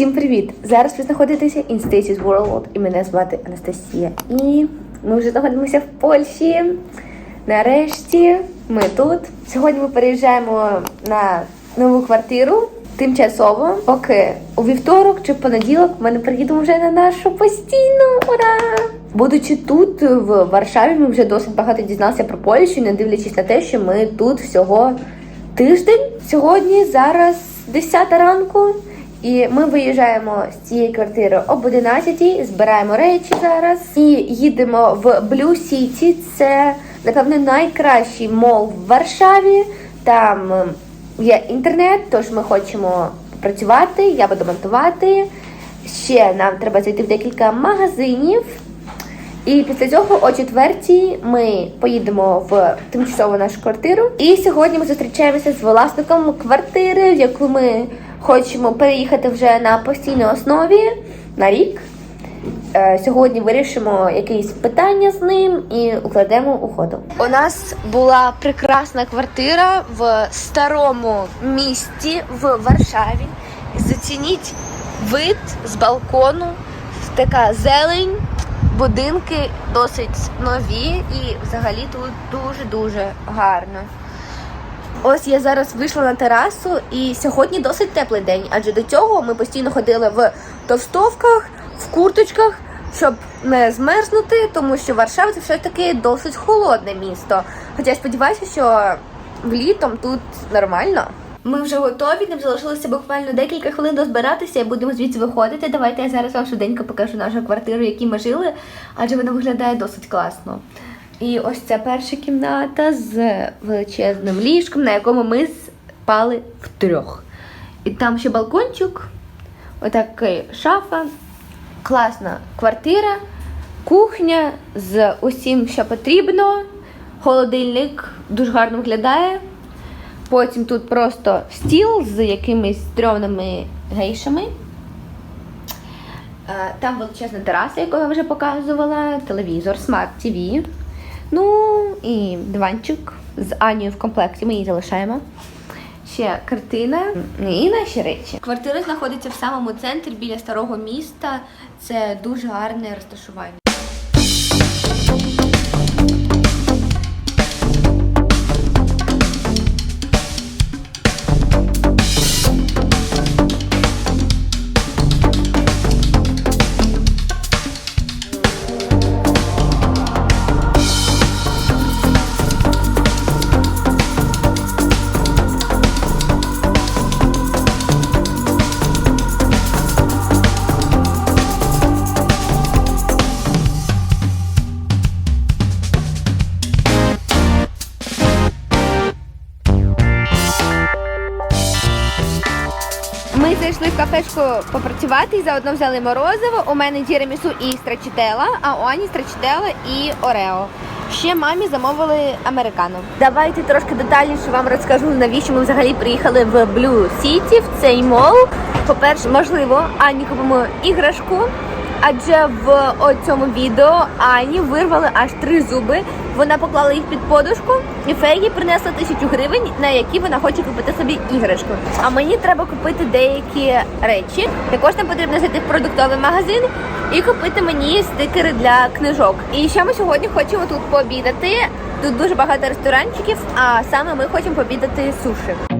Всім привіт! Зараз ви знаходитеся in Stacy's World і мене звати Анастасія. І ми вже знаходимося в Польщі. Нарешті ми тут. Сьогодні ми переїжджаємо на нову квартиру тимчасово, поки у вівторок чи понеділок ми не приїдемо вже на нашу постійну. Ура! Будучи тут в Варшаві, ми вже досить багато дізналися про Польщу, не дивлячись на те, що ми тут всього тиждень. Сьогодні зараз 10 ранку. І ми виїжджаємо з цієї квартири об 11, збираємо речі зараз і їдемо в Blue City. Це напевно найкращий мол в Варшаві. Там е, є інтернет, тож ми хочемо працювати. Я буду монтувати. Ще нам треба зайти в декілька магазинів. І після цього о четвертій ми поїдемо в тимчасову нашу квартиру. І сьогодні ми зустрічаємося з власником квартири, в яку ми хочемо переїхати вже на постійній основі на рік. Е, Сьогодні вирішимо якісь питання з ним і укладемо уходу. У нас була прекрасна квартира в старому місті в Варшаві. Зацініть вид з балкону, така зелень, будинки досить нові і взагалі тут дуже-дуже гарно. Ось я зараз вийшла на терасу, і сьогодні досить теплий день, адже до цього ми постійно ходили в товстовках, в курточках, щоб не змерзнути, тому що Варшава це все ж таки досить холодне місто. Хоча я сподіваюся, що влітом тут нормально. Ми вже готові, нам залишилося буквально декілька хвилин дозбиратися і будемо звідси виходити. Давайте я зараз вам швиденько покажу нашу квартиру, в якій ми жили, адже вона виглядає досить класно. І ось ця перша кімната з величезним ліжком, на якому ми спали втрьох. І там ще балкончик, отакий шафа, класна квартира, кухня з усім, що потрібно. Холодильник дуже гарно виглядає. Потім тут просто стіл з якимись стрьомними гейшами. Е, Там величезна тераса, яку я вже показувала, телевізор, смарт TV. Ну і диванчик з Анією в комплекті. Ми її залишаємо. Ще картина і наші речі. Квартира знаходиться в самому центрі біля старого міста. Це дуже гарне розташування. Кафешку попрацювати і заодно взяли морозиво. У мене тірамісу і страчителла, а у Ані страчителла і Орео. Ще мамі замовили американо. Давайте трошки детальніше вам розкажу, навіщо ми взагалі приїхали в Blue City, в цей мол. По-перше, можливо, Ані купимо іграшку. Адже в цьому відео Ані вирвали аж три зуби. Вона поклала їх під подушку, і Фегі принесла тисячу гривень, на які вона хоче купити собі іграшку. А мені треба купити деякі речі. Також нам потрібно зайти в продуктовий магазин і купити мені стикери для книжок. І ще ми сьогодні хочемо тут пообідати. Тут дуже багато ресторанчиків, а саме ми хочемо пообідати суші.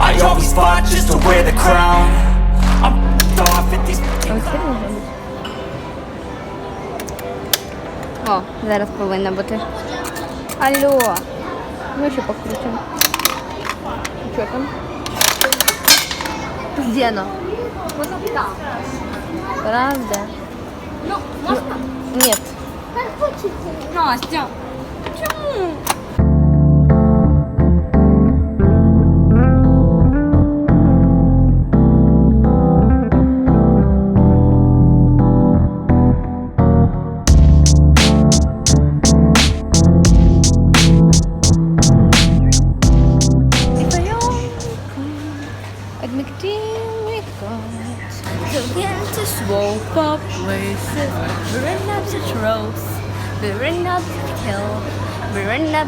I always fought just to wear the crown I'm f***ed off at these О, зараз повинна бути. Алло. Ну еще покрутим. Что там? Где оно? Правда? Ну, можна? Нет. Настя. Чому?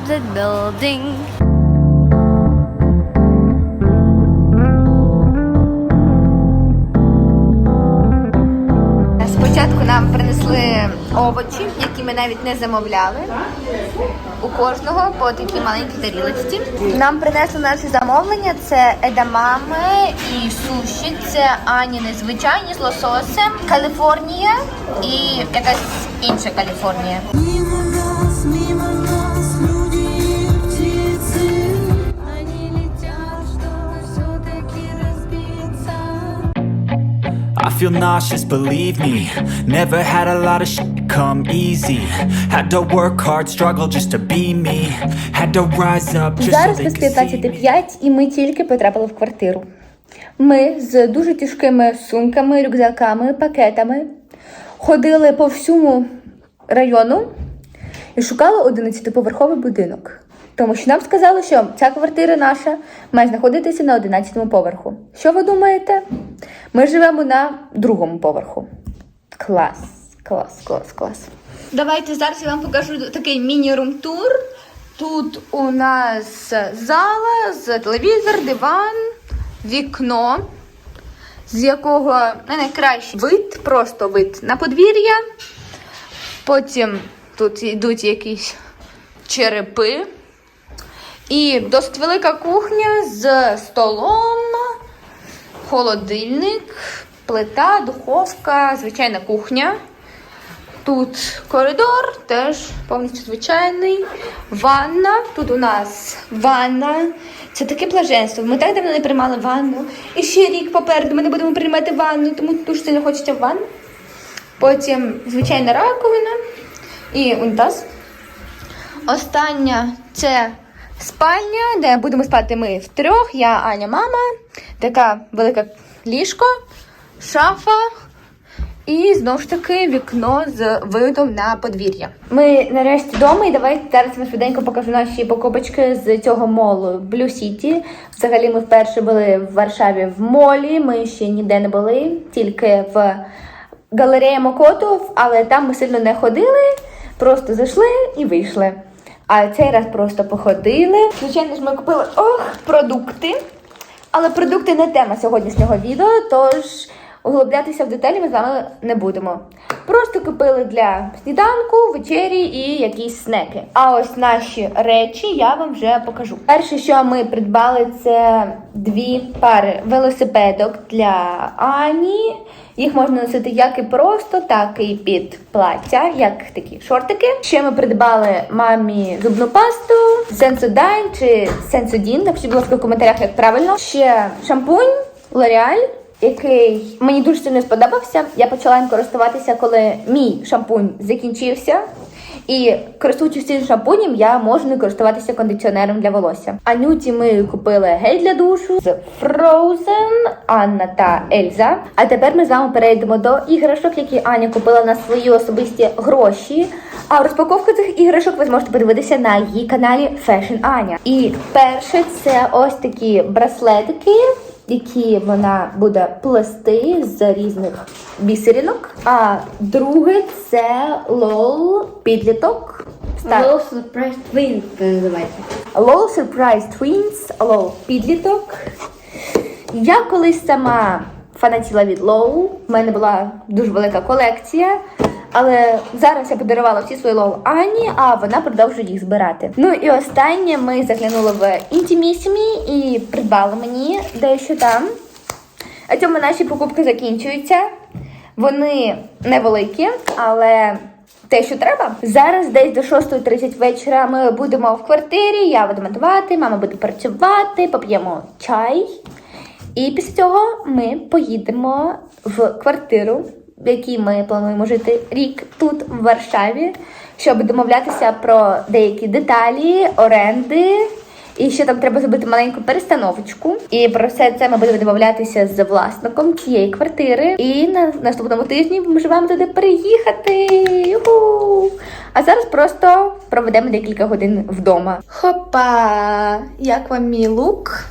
The building. Спочатку нам принесли овочі, які ми навіть не замовляли. У кожного по такій маленькій тарілочці. Нам принесли наше замовлення. Це едамами і суші. Це ані незвичайні з лососем, Каліфорнія і якась інша Каліфорнія. Feel nauseous, believe me Never had a lot of shit come easy Had to work hard, struggle just to be me Had to rise up just Зараз без could 15.05 і ми тільки потрапили в квартиру. Ми з дуже тяжкими сумками, рюкзаками, пакетами ходили по всьому району і шукали 11-поверховий будинок. Тому що нам сказали, що ця квартира наша має знаходитися на 11-му поверху. Що ви думаєте? Ми живемо на другому поверху. Клас, клас, клас, клас. Давайте зараз я вам покажу такий міні-рум-тур. Тут у нас зала, телевізор, диван, вікно, з якого не найкращий вид, просто вид на подвір'я. Потім тут йдуть якісь черепи. І досить велика кухня з столом, холодильник, плита, духовка, звичайна кухня. Тут коридор, теж повністю звичайний. Ванна. Тут у нас ванна. Це таке блаженство. Ми так давно не приймали ванну. І ще рік попереду ми не будемо приймати ванну, тому дуже сильно хочеться ванну. Потім звичайна раковина і унітаз. Остання це спальня, де будемо спати ми втрьох. Я, Аня, мама. Така велика ліжко, шафа. І знову ж таки вікно з видом на подвір'я. Ми нарешті вдома, і давайте зараз вам швиденько покажу наші покупочки з цього молу Blue City. Взагалі ми вперше були в Варшаві в молі. Ми ще ніде не були, тільки в галерея Мокотов, але там ми сильно не ходили, просто зайшли і вийшли. А цей раз просто походили. Звичайно ж, ми купили ох, продукти. Але продукти не тема сьогоднішнього відео, тож углублятися в деталі ми з вами не будемо. Просто купили для сніданку, вечері і якісь снеки. А ось наші речі я вам вже покажу. Перше, що ми придбали, це дві пари велосипедок для Ані. Їх можна носити як і просто, так і під плаття, як такі шортики. Ще ми придбали мамі зубну пасту, сенсодайн чи сенсодін. Напишіть, будь ласка, в коментарях, як правильно. Ще шампунь лореаль. який мені дуже сильно сподобався. Я почала їм користуватися, коли мій шампунь закінчився. І користуючись цим шампунем, я можу не користуватися кондиціонером для волосся. Анюті ми купили гель для душу з Frozen, Анна та Ельза. А тепер ми з вами перейдемо до іграшок, які Аня купила на свої особисті гроші. А розпаковку цих іграшок ви зможете подивитися на її каналі Fashion Аня. І перше це ось такі браслетики які вона буде плести з різних бісерінок. А друге це лол підліток. Low Surprise Twins називається. LOL Surprise Twins, LOL підліток. Я колись сама фанатіла від LOL. У мене була дуже велика колекція. Але зараз я подарувала всі свої лол Ані, а вона продовжує їх збирати. Ну і останнє ми заглянули в Intimissimi і придбали мені дещо там. А цьому наші покупки закінчуються. Вони невеликі, але те, що треба. Зараз десь до 6.30 вечора ми будемо в квартирі, я буду монтувати, мама буде працювати, поп'ємо чай. І після цього ми поїдемо в квартиру, в якій ми плануємо жити рік тут, в Варшаві, щоб домовлятися про деякі деталі, оренди. І ще там треба зробити маленьку перестановочку. І про все це ми будемо домовлятися з власником цієї квартири. І на наступному тижні ми живемо туди переїхати. Юху! А зараз просто проведемо декілька годин вдома. Хопа! Як вам мій лук?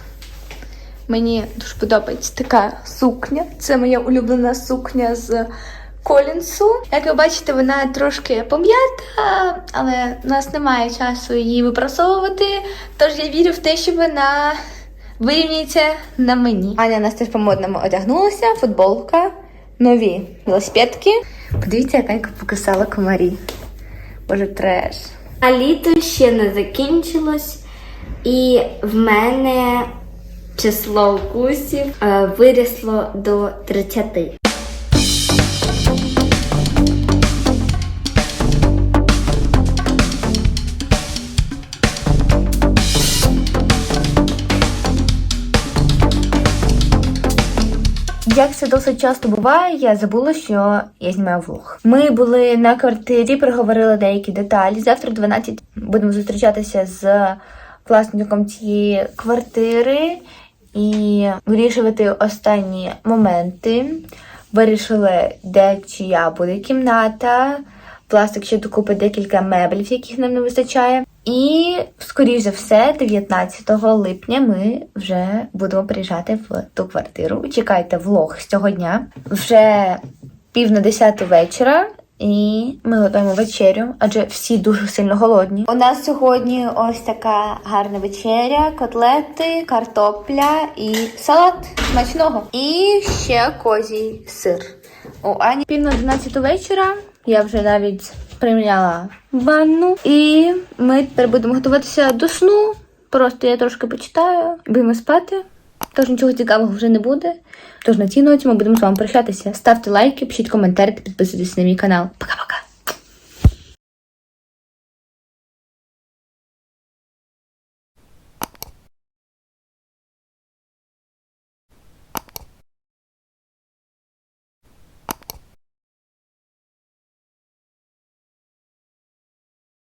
Мені дуже подобається така сукня. Це моя улюблена сукня з Колінсу. Як ви бачите, вона трошки пом'ята, але в нас немає часу її випрасовувати. Тож я вірю в те, що вона вирівняється на мені. Аня у нас теж по-модному одягнулася, футболка, нові велосипедки. Подивіться, як Анька покисала комарі. Боже, треш. А літо ще не закінчилось, і в мене число укусів е, вирісло до 30. Як це досить часто буває, я забула, що я знімаю влог. Ми були на квартирі, проговорили деякі деталі. Завтра в 12 будемо зустрічатися з власником цієї квартири і вирішувати останні моменти. Вирішили, де чия буде кімната. Пластик ще докупить декілька меблів, яких нам не вистачає. І, скоріш за все, 19 липня ми вже будемо приїжджати в ту квартиру. Чекайте влог з цього дня. Вже пів на 10 вечора. І ми готуємо вечерю, адже всі дуже сильно голодні. У нас сьогодні ось така гарна вечеря: котлети, картопля і салат смачного. І ще козій сир. У Ані пів на 11 вечора. Я вже навіть прийняла ванну. І ми тепер будемо готуватися до сну. Просто я трошки почитаю, будемо спати. Тож нічого цікавого вже не буде. Тож на цій ноті ми будемо з вами прощатися. Ставте лайки, пишіть коментарі та підписуйтесь на мій канал. Пока-пока!